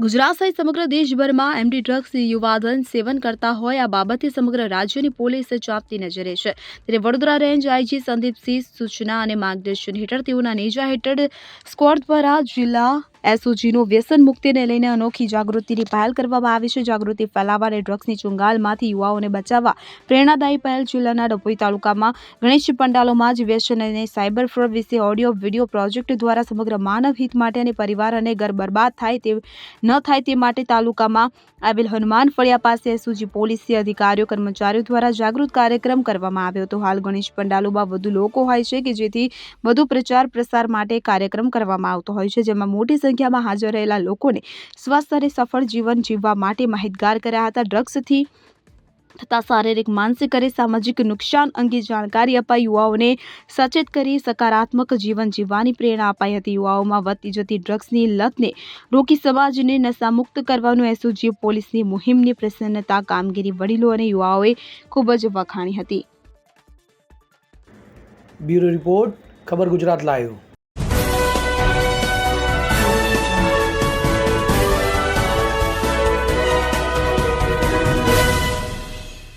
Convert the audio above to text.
ગુજરાત સહિત સમગ્ર દેશભરમાં એમડી ડ્રગ્સ યુવાધન સેવન કરતા હોય આ બાબતે સમગ્ર રાજ્યની પોલીસ ચાંપતી નજરે છે. ત્યારે વડોદરા રેન્જ આઈજી સંદીપસિંહ સૂચના અને માર્ગદર્શન હેઠળ તેઓના નેજા હેઠળ સ્કવોડ દ્વારા જિલ્લા એસઓજીનું વ્યસન મુક્તિને લઈને અનોખી જાગૃતિની પહેલ કરવામાં આવી છે. જાગૃતિ ફેલાવવા અને ડ્રગ્સની ચુંગાલમાંથી યુવાઓને બચાવવા પ્રેરણાદાયી પહેલ જિલ્લાના ડભોઈ તાલુકામાં. ગણેશ પંડાલોમાં જ વ્યસન અને સાયબર ફ્રોડ વિશે ઓડિયો, વીડિયો પ્રોજેક્ટ દ્વારા સમગ્ર માનવ હિત માટે અને પરિવાર અને ઘર બરબાદ થાય તે, ન થાય તે માટે તાલુકામાં આવેલ હનુમાન ફળિયા પાસે એસઓજી પોલીસી અધિકારીઓ, કર્મચારીઓ દ્વારા જાગૃત કાર્યક્રમ કરવામાં આવ્યો હતો. હાલ ગણેશ પંડાલોમાં વધુ લોકો હોય છે કે જેથી વધુ પ્રચાર પ્રસાર માટે કાર્યક્રમ કરવામાં આવતો હોય છે, જેમાં મોટી સંખ્યામાં હાજર રહેલા લોકોને સ્વસ્થ અને સફળ જીવન જીવવા માટે માહિતગાર કર્યા હતા. ડ્રગ્સથી થતા શારીરિક, માનસિક અને સામાજિક નુકસાન અંગે જાણકારી અપાઈ. યુવાઓને સચેત કરી સકારાત્મક જીવન જીવવાની પ્રેરણા અપાઈ હતી. યુવાઓમાં વધતી જતી ડ્રગ્સની લતને રોકી સમાજને નશામુક્ત કરવાનું એસઓજી, પોલીસની મુહિમની પ્રસન્નતા, કામગીરી, વડીલો અને યુવાઓએ ખૂબ જ વખાણી હતી. બ્યુરો રિપોર્ટ, ખબર ગુજરાત લાઈવ.